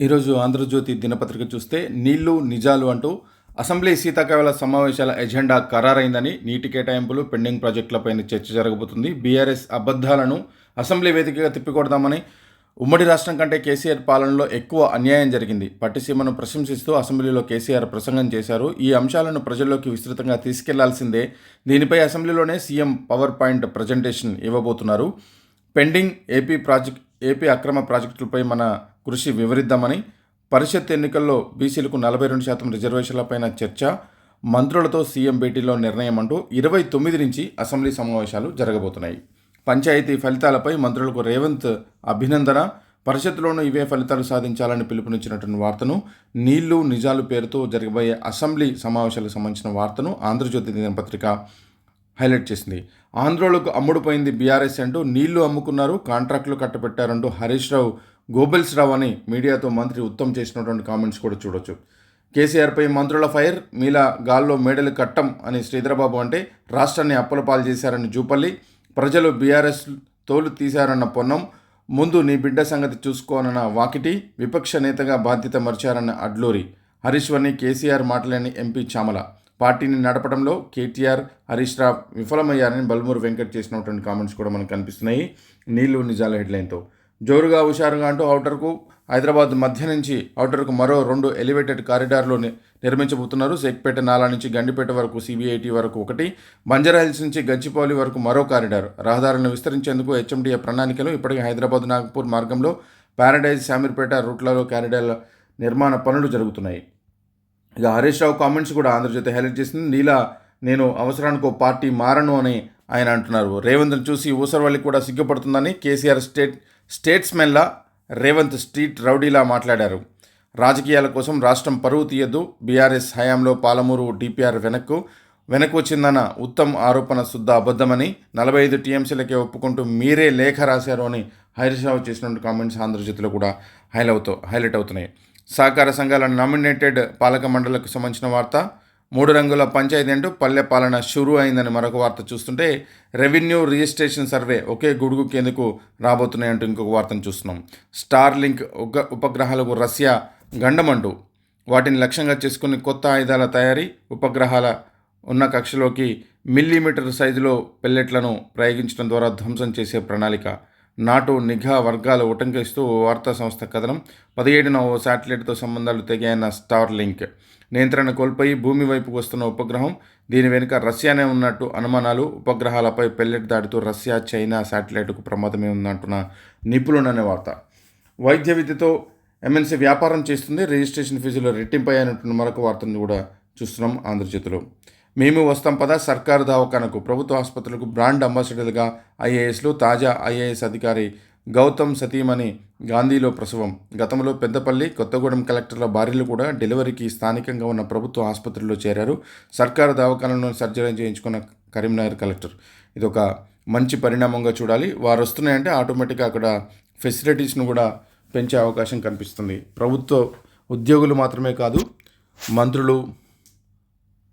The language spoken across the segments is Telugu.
ఈరోజు ఆంధ్రజ్యోతి దినపత్రిక చూస్తే నీళ్ళు నిజాలు అంటూ అసెంబ్లీ శీతాకాల సమావేశాల ఎజెండా ఖరారైందని నీటి కేటాయింపులు పెండింగ్ ప్రాజెక్టులపైన చర్చ జరగబోతుంది. బీఆర్ఎస్ అబద్ధాలను అసెంబ్లీ వేదికగా తిప్పికొడదామని ఉమ్మడి రాష్ట్రం కంటే కేసీఆర్ పాలనలో ఎక్కువ అన్యాయం జరిగింది. పట్టిసీమను ప్రశంసిస్తూ అసెంబ్లీలో కేసీఆర్ ప్రసంగం చేశారు. ఈ అంశాలను ప్రజల్లోకి విస్తృతంగా తీసుకెళ్ళాల్సిందే. దీనిపై అసెంబ్లీలోనే సీఎం పవర్ పాయింట్ ప్రజెంటేషన్ ఇవ్వబోతున్నారు. పెండింగ్ ఏపీ ప్రాజెక్ట్ ఏపీ అక్రమ ప్రాజెక్టులపై మన కృషి వివరిద్దామని పరిషత్ ఎన్నికల్లో బీసీలకు నలభై రెండు శాతం రిజర్వేషన్లపైన చర్చ మంత్రులతో సీఎం భేటీలో నిర్ణయం అంటూ ఇరవై తొమ్మిది నుంచి అసెంబ్లీ సమావేశాలు జరగబోతున్నాయి. పంచాయతీ ఫలితాలపై మంత్రులకు రేవంత్ అభినందన పరిషత్తులోనూ ఇవే ఫలితాలు సాధించాలని పిలుపునిచ్చినటువంటి వార్తను నీళ్ళు నిజాలు పేరుతో జరగబోయే అసెంబ్లీ సమావేశాలకు సంబంధించిన వార్తను ఆంధ్రజ్యోతి దినపత్రిక హైలైట్ చేసింది. ఆంధ్రోలకు అమ్ముడుపోయింది బీఆర్ఎస్ అంటూ నీళ్ళు అమ్ముకున్నారు కాంట్రాక్టులు కట్టబెట్టారంటూ హరీష్ రావు గోబెల్స్ రావు అని మీడియాతో మంత్రి ఉత్తమ్ చేసినటువంటి కామెంట్స్ కూడా చూడొచ్చు. కేసీఆర్పై మంత్రుల ఫైర్ మీలా గాల్లో మేడలు కట్టం అని శ్రీధరబాబు అంటే రాష్ట్రాన్ని అప్పుల పాలు చేశారని జూపల్లి ప్రజలు బీఆర్ఎస్ తోలు తీశారన్న పొన్నం ముందు నీ బిడ్డ సంగతి చూసుకోనన్న వాకిటి విపక్ష నేతగా బాధ్యత మరిచారన్న అడ్లూరి. హరీశ్వర్ని కేసీఆర్ మాటలేని ఎంపీ చామల. పార్టీని నడపడంలో కేటీఆర్ హరీష్ రావ్ విఫలమయ్యారని బల్మూరు వెంకట్ చేసినటువంటి కామెంట్స్ కూడా మనకు కనిపిస్తున్నాయి. నీళ్ళు నిజాల హెడ్లైన్తో. జోరుగా హుషారుగా అంటూ ఔటర్కు హైదరాబాద్ మధ్య నుంచి ఔటర్కు మరో రెండు ఎలివేటెడ్ కారిడార్లు నిర్మించబోతున్నారు. సేక్పేట నాలా నుంచి గండిపేట వరకు సిబిఐటి వరకు ఒకటి బంజారాహిల్స్ నుంచి గచ్చిపౌలి వరకు మరో కారిడార్. రహదారులను విస్తరించేందుకు హెచ్ఎండిఏ ప్రణాళికలు ఇప్పటికే హైదరాబాద్ నాగపూర్ మార్గంలో ప్యారడైజ్ శామీర్పేట రూట్లలో కారిడార్ల నిర్మాణ పనులు జరుగుతున్నాయి. ఇక హరీష్ రావు కామెంట్స్ కూడా ఆంధ్రజ్యోతి హైలైట్ చేసింది. నీలా నేను అవసరానికి పార్టీ మారను అని ఆయన అంటున్నారు. రేవంత్ను చూసి ఊసరవల్లి కూడా సిగ్గుపడుతుందని కేసీఆర్ స్టేట్ స్టేట్స్మెన్లా రేవంత్ స్ట్రీట్ రౌడీలా మాట్లాడారు. రాజకీయాల కోసం రాష్ట్రం పరువు తీయద్దు. బీఆర్ఎస్ హయాంలో పాలమూరు డిపిఆర్ వెనక్కు వెనక్కు వచ్చిందన్న ఉత్తమ్ ఆరోపణ శుద్ధ అబద్ధమని నలభై ఐదు టీఎంసీలకే ఒప్పుకుంటూ మీరే లేఖ రాశారు అని హరీష్ రావు చేసినటువంటి కామెంట్స్ ఆంధ్రజ్యోతిలో కూడా హైలైట్ అవుతూ హైలైట్ అవుతున్నాయి. సహకార సంఘాల నామినేటెడ్ పాలక మండలకు సంబంధించిన వార్త. మూడు రంగుల పంచాయతీ అంటూ పల్లె పాలన షురు అయిందని మరొక వార్త చూస్తుంటే రెవెన్యూ రిజిస్ట్రేషన్ సర్వే ఒకే గొడుగు కిందకు రాబోతున్నాయంటూ ఇంకొక వార్తను చూస్తున్నాం. స్టార్ లింక్ ఉపగ్రహాలకు రష్యా గండమంటూ వాటిని లక్ష్యంగా చేసుకుని కొత్త ఆయుధాల తయారీ ఉపగ్రహాల ఉన్న కక్షలోకి మిల్లీమీటర్ సైజులో పెల్లెట్లను ప్రయోగించడం ద్వారా ధ్వంసం చేసే ప్రణాళిక. నాటు నిఘా వర్గాలు ఉటంకిస్తూ వార్తా సంస్థ కథనం. పదిహేడున ఓ శాటిలైట్తో సంబంధాలు తెగాయన్న స్టార్ లింక్ నియంత్రణ కోల్పోయి భూమి వైపుకు వస్తున్న ఉపగ్రహం దీని వెనుక రష్యానే ఉన్నట్టు అనుమానాలు ఉపగ్రహాలపై పెల్లెట్ దాటుతూ రష్యా చైనా శాటిలైట్కు ప్రమాదమే ఉందంటున్న నిపుణులనే వార్త. వైద్య విద్యతో ఎంఎన్సీ వ్యాపారం చేస్తుంది రిజిస్ట్రేషన్ ఫీజులు రెట్టింపయ్యానంటున్న మరొక వార్తను కూడా చూస్తున్నాం ఆంధ్రజ్యోతిలో. మేము వస్తాం పద సర్కారు దవాఖానకు. ప్రభుత్వ ఆసుపత్రులకు బ్రాండ్ అంబాసిడర్గా ఐఏఎస్లు తాజా ఐఏఎస్ అధికారి గౌతమ్ సతీమణి గాంధీలో ప్రసవం. గతంలో పెద్దపల్లి కొత్తగూడెం కలెక్టర్ల భార్యలు కూడా డెలివరీకి స్థానికంగా ఉన్న ప్రభుత్వ ఆసుపత్రిలో చేరారు. సర్కారు దవాఖానలో సర్జరీ చేయించుకున్న కరీంనగర్ కలెక్టర్. ఇది ఒక మంచి పరిణామంగా చూడాలి. వారు వస్తున్నాయంటే ఆటోమేటిక్గా అక్కడ ఫెసిలిటీస్ను కూడా పెంచే అవకాశం కనిపిస్తుంది. ప్రభుత్వ ఉద్యోగులు మాత్రమే కాదు మంత్రులు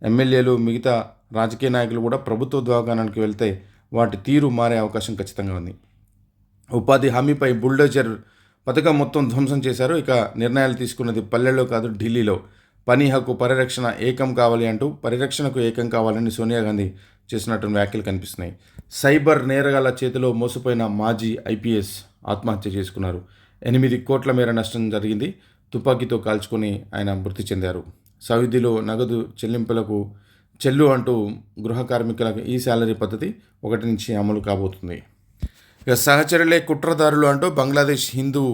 ఎమ్మెల్యేలు మిగతా రాజకీయ నాయకులు కూడా ప్రభుత్వ దవాఖానానికి వెళ్తే వాటి తీరు మారే అవకాశం ఖచ్చితంగా ఉంది. ఉపాధి హామీపై బుల్డోజర్ పథకం మొత్తం ధ్వంసం చేశారు. ఇక నిర్ణయాలు తీసుకున్నది పల్లెల్లో కాదు ఢిల్లీలో. పని హక్కు పరిరక్షణ ఏకం కావాలి అంటూ పరిరక్షణకు ఏకం కావాలని సోనియా గాంధీ చేసినటువంటి వ్యాఖ్యలు కనిపిస్తున్నాయి. సైబర్ నేరగాల చేతిలో మోసపోయిన మాజీ ఐపీఎస్ ఆత్మహత్య చేసుకున్నారు. ఎనిమిది కోట్ల మేర నష్టం జరిగింది. తుపాకీతో కాల్చుకొని ఆయన మృతి చెందారు. సవిధిలో నగదు చెల్లింపులకు చెల్లు అంటూ గృహ కార్మికులకు ఈ శాలరీ పద్ధతి ఒకటి నుంచి అమలు కాబోతుంది. ఇక సహచరులే కుట్రదారులు అంటూ బంగ్లాదేశ్ హిందూ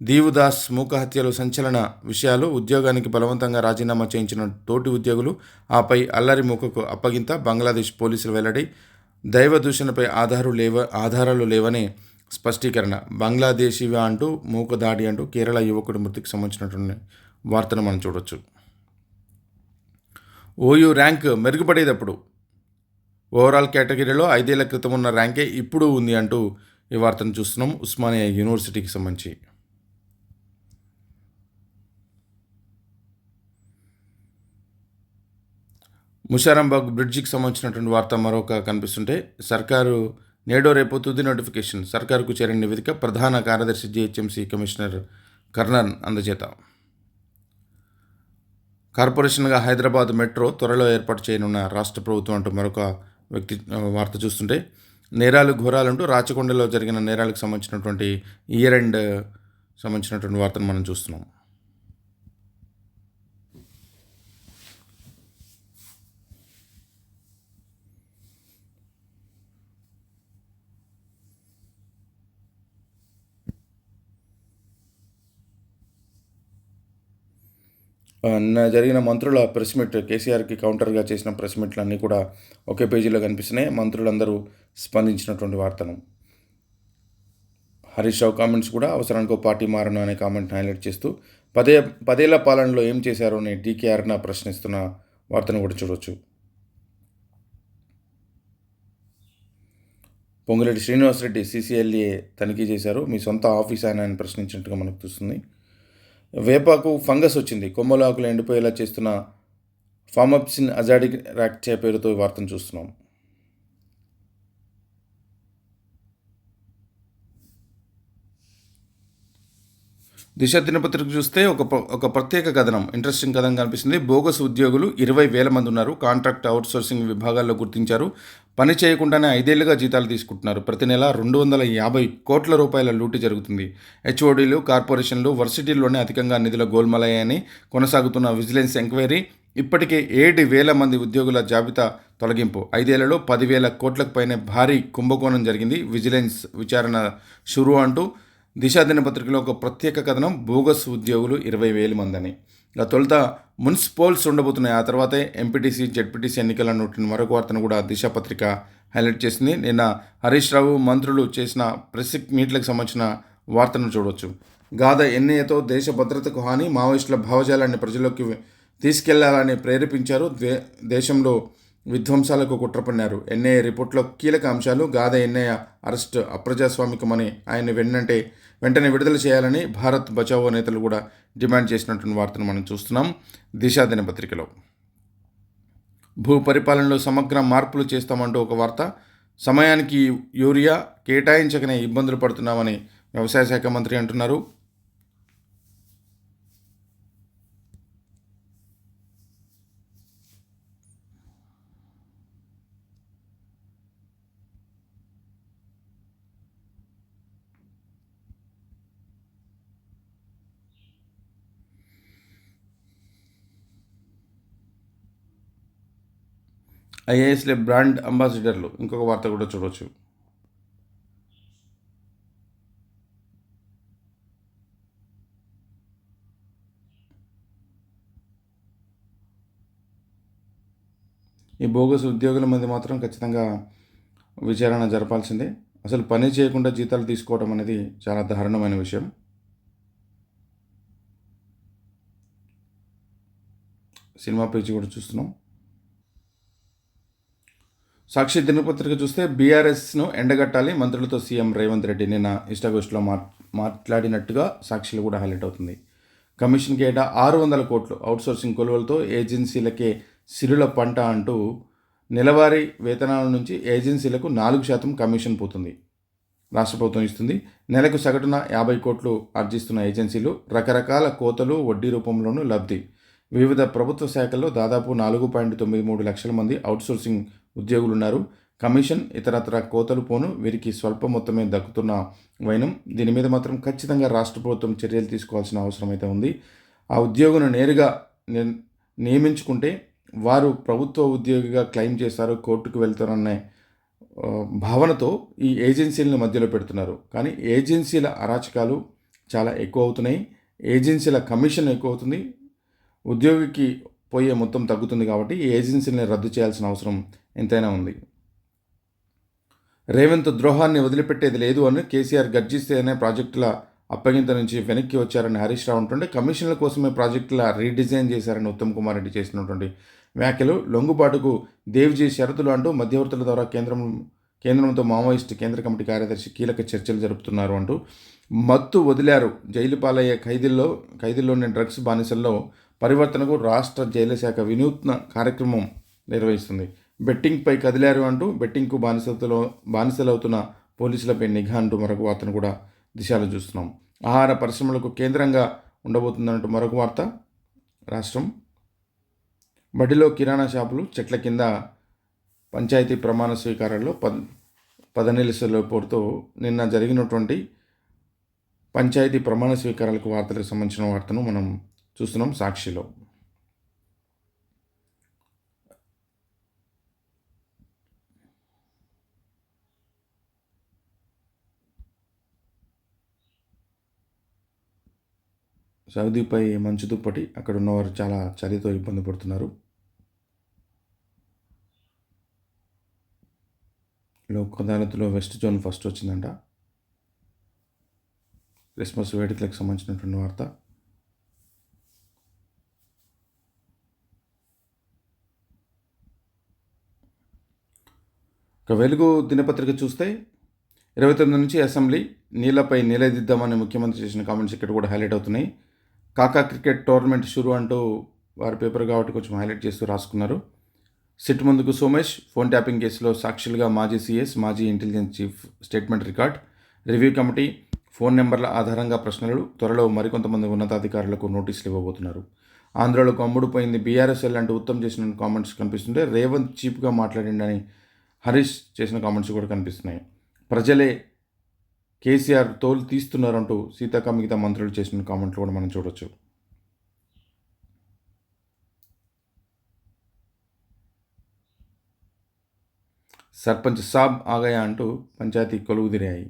దీవుదాస్ మూక హత్యలు సంచలన విషయాలు ఉద్యోగానికి బలవంతంగా రాజీనామా చేయించిన తోటి ఉద్యోగులు ఆపై అల్లరి మూకకు అప్పగింత బంగ్లాదేశ్ పోలీసులు వెల్లడి దైవ దూషణపై ఆధారు లేవ ఆధారాలు లేవనే స్పష్టీకరణ. బంగ్లాదేశీవా అంటూ మూక దాడి అంటూ కేరళ యువకుడి మృతికి సంబంధించినటువంటి వార్తను మనం చూడొచ్చు. ఓయూ ర్యాంక్ మెరుగుపడేటప్పుడు ఓవరాల్ కేటగిరీలో ఐదేళ్ళ క్రితం ఉన్న ర్యాంకే ఇప్పుడు ఉంది అంటూ ఈ వార్తను చూస్తున్నాం ఉస్మానియా యూనివర్సిటీకి సంబంధించి. ముషారాంబాగ్ బ్రిడ్జికి సంబంధించినటువంటి వార్త మరొక కనిపిస్తుంటే సర్కారు నేడో రేపు తుది నోటిఫికేషన్. సర్కారుకు చేరిన నివేదిక ప్రధాన కార్యదర్శి జిహెచ్ఎంసీ కమిషనర్ కర్నన్ అందజేత. కార్పొరేషన్గా హైదరాబాద్ మెట్రో త్వరలో ఏర్పాటు చేయనున్న రాష్ట్ర ప్రభుత్వం అంటూ మరొక వ్యక్తి వార్త చూస్తుంటే నేరాలు ఘోరాలంటూ రాచకొండలో జరిగిన నేరాలకు సంబంధించినటువంటి ఇయర్ ఎండ్ సంబంధించినటువంటి వార్తను మనం చూస్తున్నాం. జరిగిన మంత్రుల ప్రెస్ మీట్ కేసీఆర్కి కౌంటర్గా చేసిన ప్రెస్ మీట్లన్నీ కూడా ఒకే పేజీలో కనిపిస్తున్నాయి. మంత్రులందరూ స్పందించినటువంటి వార్తను. హరీష్ రావు కామెంట్స్ కూడా అవసరానికి ఒక పార్టీ మారను అనే కామెంట్ హైలైట్ చేస్తూ పదే పదేళ్ళ పాలనలో ఏం చేశారు అని డీకేఆర్న ప్రశ్నిస్తున్న వార్తను కూడా చూడవచ్చు పొంగులేటి శ్రీనివాసరెడ్డి సీసీఎల్ఏ తనిఖీ చేశారు. మీ సొంత ఆఫీస్ ఆయన ప్రశ్నించినట్టుగా మనకు చూస్తుంది వేపాకు ఫంగస్ వచ్చింది. కొమ్మల ఆకులు ఎండిపోయేలా చేస్తున్న ఫామప్సిన్ అజాడిక్ రాక్చే పేరుతో వార్తను చూస్తున్నాం. దిశ దినపత్రిక చూస్తే ఒక ఒక ప్రత్యేక కథనం ఇంట్రెస్టింగ్ కథనం కనిపిస్తుంది. బోగస్ ఉద్యోగులు ఇరవై వేల మంది ఉన్నారు. కాంట్రాక్ట్ అవుట్సోర్సింగ్ విభాగాల్లో గుర్తించారు. పని చేయకుండానే ఐదేళ్ళుగా జీతాలు తీసుకుంటున్నారు. ప్రతి నెల రెండు వందల యాభై కోట్ల రూపాయల లూటి జరుగుతుంది. హెచ్ఓడీలు కార్పొరేషన్లు వర్సిటీల్లోనే అధికంగా నిధుల గోల్మలయ్యాయని కొనసాగుతున్న విజిలెన్స్ ఎంక్వైరీ ఇప్పటికే ఏడు వేల మంది ఉద్యోగుల జాబితా తొలగింపు. ఐదేళ్ళలో పదివేల కోట్లకు పైనే భారీ కుంభకోణం జరిగింది. విజిలెన్స్ విచారణ షురు అంటూ దిశా దినపత్రికలో ఒక ప్రత్యేక కథనం బోగస్ ఉద్యోగులు ఇరవై వేల మందని. ఇక తొలుత మున్సిపల్స్ ఉండబోతున్నాయి. ఆ తర్వాతే ఎంపీటీసీ జెడ్పీటీసీ ఎన్నికల నోటిన మరొక వార్తను కూడా దిశా పత్రిక హైలైట్ చేసింది. నిన్న హరీష్ రావు మంత్రులు చేసిన ప్రెస్ మీట్లకు సంబంధించిన వార్తను చూడవచ్చు గాథ ఎన్ఐఏతో దేశ భద్రతకు హాని మావోయిస్టుల భావజాలాన్ని ప్రజల్లోకి తీసుకెళ్ళాలని ప్రేరేపించారు. దే దేశంలో విధ్వంసాలకు కుట్రపన్నారు ఎన్ఐఏ రిపోర్ట్లో కీలక అంశాలు గాథ ఎన్ఐఏ అరెస్ట్ అప్రజాస్వామికమని ఆయన వెన్నంటే వెంటనే విడుదల చేయాలని భారత్ బచావో నేతలు కూడా డిమాండ్ చేసినటువంటి వార్తను మనం చూస్తున్నాం. దిశా దినపత్రికలో భూ పరిపాలనలో సమగ్ర మార్పులు చేస్తామంటూ ఒక వార్త. సమయానికి యూరియా కేటాయించకనే ఇబ్బందులు పడుతున్నామని వ్యవసాయ శాఖ మంత్రి అంటున్నారు. ఐఏఎస్లే బ్రాండ్ అంబాసిడర్లు. ఇంకొక వార్త కూడా చూడవచ్చు ఈ బోగస్ ఉద్యోగుల మంది మాత్రం ఖచ్చితంగా విచారణ జరపాల్సిందే. అసలు పని చేయకుండా జీతాలు తీసుకోవడం అనేది చాలా దారుణమైన విషయం. సినిమా పేజీ కూడా చూస్తున్నాం. సాక్షి దినపత్రిక చూస్తే బీఆర్ఎస్ను ఎండగట్టాలి. మంత్రులతో సీఎం రేవంత్ రెడ్డి నిన్న ఇష్టాగోష్ఠిలో మా మాట్లాడినట్టుగా సాక్షిలో కూడా హైలైట్ అవుతుంది కమిషన్కి ఏటా ఆరు వందల కోట్లు అవుట్సోర్సింగ్ కొలువలతో ఏజెన్సీలకే సిరుల పంట అంటూ నెలవారీ వేతనాల నుంచి ఏజెన్సీలకు నాలుగు శాతం కమిషన్ పోతుంది. రాష్ట్ర ప్రభుత్వం ఇస్తుంది. నెలకు సగటున యాభై కోట్లు ఆర్జిస్తున్న ఏజెన్సీలు రకరకాల కోతలు వడ్డీ రూపంలోనూ లబ్ధి. వివిధ ప్రభుత్వ శాఖల్లో దాదాపు నాలుగు పాయింట్ తొమ్మిది మూడు లక్షల మంది అవుట్సోర్సింగ్ ఉద్యోగులు ఉన్నారు కమిషన్ ఇతరత్ర కోతలు పోను వీరికి స్వల్ప మొత్తమే దక్కుతున్న వైనం. దీని మీద మాత్రం ఖచ్చితంగా రాష్ట్ర ప్రభుత్వం చర్యలు తీసుకోవాల్సిన అవసరం అయితే ఉంది. ఆ ఉద్యోగును నేరుగా నియమించుకుంటే వారు ప్రభుత్వ ఉద్యోగిగా క్లెయిమ్ చేస్తారు కోర్టుకు వెళ్తారనే భావనతో ఈ ఏజెన్సీలను మధ్యలో పెడుతున్నారు. కానీ ఏజెన్సీల అరాచకాలు చాలా ఎక్కువ అవుతున్నాయి ఏజెన్సీల కమిషన్ ఎక్కువ అవుతుంది ఉద్యోగికి పోయే మొత్తం తగ్గుతుంది కాబట్టి ఈ ఏజెన్సీలని రద్దు చేయాల్సిన అవసరం ఎంతైనా ఉంది. రేవంత్ ద్రోహాన్ని వదిలిపెట్టేది లేదు అని కేసీఆర్ గర్జిస్తేనే ప్రాజెక్టుల అప్పగింత నుంచి వెనక్కి వచ్చారని హరీష్ రావు అంటుండే కమిషన్ల కోసమే ప్రాజెక్టుల రీడిజైన్ చేశారని ఉత్తమ్ కుమార్ రెడ్డి చేసినటువంటి వ్యాఖ్యలు లొంగుబాటుకు దేవ్జీ షరతులు అంటూ మధ్యవర్తుల ద్వారా కేంద్రం కేంద్రంతో మావోయిస్ట్ కేంద్ర కమిటీ కార్యదర్శి కీలక చర్చలు జరుపుతున్నారు అంటూ మత్తు వదిలారు జైలు పాలయ్యే ఖైదీల్లో ఖైదీల్లోని డ్రగ్స్ బానిసల్లో పరివర్తనకు రాష్ట్ర జైలు శాఖ వినూత్న కార్యక్రమం నిర్వహిస్తుంది. బెట్టింగ్పై కదిలారు అంటూ బెట్టింగ్కు బానిసతలో బానిసలవుతున్న పోలీసులపై నిఘా అంటూ మరొక వార్తను కూడా దిశలో చూస్తున్నాం. ఆహార పరిశ్రమలకు కేంద్రంగా ఉండబోతుందంటూ మరొక వార్త. రాష్ట్రం. బడిలో కిరాణా షాపులు చెట్ల కింద పంచాయతీ ప్రమాణ స్వీకారాల్లో పద్ పదనిలిసలోపూర్తో నిన్న జరిగినటువంటి పంచాయతీ ప్రమాణ స్వీకారాలకు వార్తలకు సంబంధించిన వార్తను మనం చూస్తున్నాం సాక్షిలో. సౌదీపై మంచు దుప్పటి అక్కడ ఉన్నవారు చాలా చలితో ఇబ్బంది పడుతున్నారు. లోక్ అదాలత్లో వెస్ట్ జోన్ ఫస్ట్ వచ్చిందంట. క్రిస్మస్ వేడుకలకు సంబంధించినటువంటి వార్త. ఇక వెలుగు దినపత్రిక చూస్తే ఇరవై తొమ్మిది నుంచి అసెంబ్లీ నీళ్ళపై నిలదిద్దామని ముఖ్యమంత్రి చేసిన కామెంట్స్ ఇక్కడ కూడా హైలైట్ అవుతున్నాయి. కాకా క్రికెట్ టోర్నమెంట్ షురు అంటూ వారి పేపర్ కాబట్టి కొంచెం హైలైట్ చేస్తూ రాసుకున్నారు. సిట్ ముందుకు సోమేష్ ఫోన్ ట్యాపింగ్ కేసులో సాక్షులుగా మాజీ సీఎస్ మాజీ intelligence chief statement record review committee phone నెంబర్ల ఆధారంగా ప్రశ్నలు త్వరలో మరికొంతమంది ఉన్నతాధికారులకు నోటీసులు ఇవ్వబోతున్నారు. ఆంధ్రలో అమ్ముడుపోయింది బీఆర్ఎస్ఎల్ అంటూ ఉత్తమ్ చేసిన కామెంట్స్ కనిపిస్తుంటే రేవంత్ చీప్గా మాట్లాడిండని హరీష్ చేసిన కామెంట్స్ కూడా కనిపిస్తున్నాయి. ప్రజలే కేసీఆర్ తోలు తీస్తున్నారంటూ సీతక్క మిగతా మంత్రులు చేసిన కామెంట్లు కూడా మనం చూడొచ్చు. సర్పంచ్ సాబ్ ఆగయా అంటూ పంచాయతీ కొలువుదిరాయి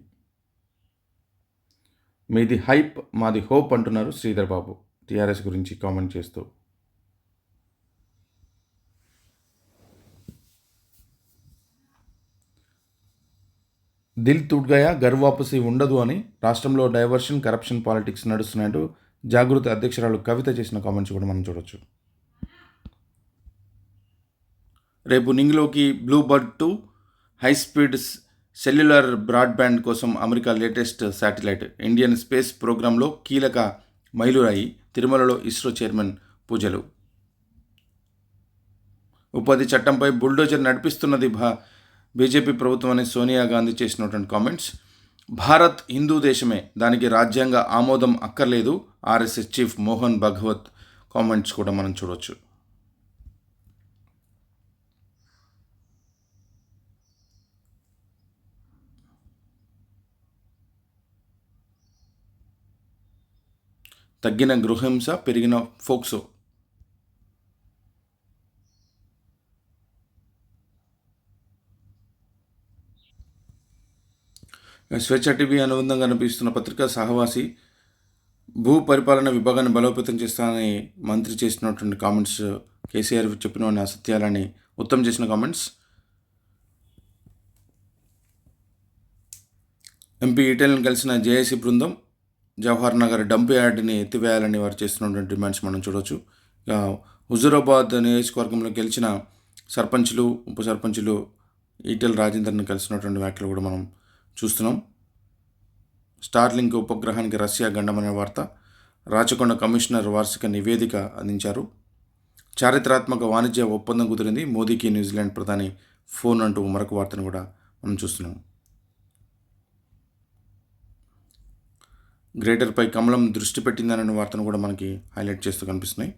మీది హైప్ మాది హోప్ అంటున్నారు శ్రీధర్ బాబు. టీఆర్ఎస్ గురించి కామెంట్ చేస్తూ దిల్ తుడ్గయా గర్ వాపసి ఉండదు అని రాష్ట్రంలో డైవర్షన్ కరప్షన్ పాలిటిక్స్ నడుస్తున్నట్టు జాగృతి అధ్యక్షురాలు కవిత చేసిన కామెంట్స్ కూడా మనం చూడొచ్చు. రేపు నింగిలోకి Blue Bird two high speed cellular broadband కోసం America latest satellite Indian space ప్రోగ్రాంలో కీలక మైలురాయి తిరుమలలో ఇస్రో చైర్మన్ పూజలు. ఉపాధి చట్టంపై బుల్డోజర్ నడిపిస్తున్నది భా బీజేపీ ప్రభుత్వం అని సోనియా గాంధీ చేసినటువంటి కామెంట్స్ భారత్ హిందూ దేశమే దానికి రాజ్యాంగ ఆమోదం అక్కర్లేదు RSS chief Mohan Bhagwat comments కూడా మనం చూడవచ్చు తగ్గిన గృహహింస పెరిగిన ఫోక్సో. స్వేచ్ఛ టీవీ అనుబంధంగా కనిపిస్తున్న పత్రిక సహవాసి భూ పరిపాలన విభాగాన్ని బలోపేతం చేస్తానని మంత్రి చేసినటువంటి కామెంట్స్ కేసీఆర్ చెప్పిన అసత్యాలని ఉత్తమ్ చేసిన కామెంట్స్. ఎంపీ ఈటెలను కలిసిన జేఏసీ బృందం జవహర్ నగర్ డంప్ యార్డ్ని ఎత్తివేయాలని వారు చేస్తున్నటువంటి డిమాండ్స్ మనం చూడవచ్చు హుజూరాబాద్ నియోజకవర్గంలో గెలిచిన సర్పంచులు ఉప సర్పంచులు ఈటెల్ రాజేందర్ని కలిసినటువంటి వ్యాఖ్యలు కూడా మనం చూస్తున్నాం. స్టార్లింక్ ఉపగ్రహానికి రష్యా గండమనే వార్త. రాచకొండ కమిషనర్ వార్షిక నివేదిక అందించారు. చారిత్రాత్మక వాణిజ్య ఒప్పందం కుదిరింది. మోదీకి న్యూజిలాండ్ ప్రధాని ఫోన్ అంటూ మరొక వార్తను కూడా మనం చూస్తున్నాం. గ్రేటర్పై కమలం దృష్టి పెట్టిందనే వార్తను కూడా మనకి హైలైట్ చేస్తూ కనిపిస్తున్నాయి.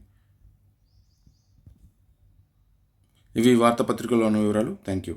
ఇవి వార్తాపత్రికల్లో ఉన్న వివరాలు. Thank you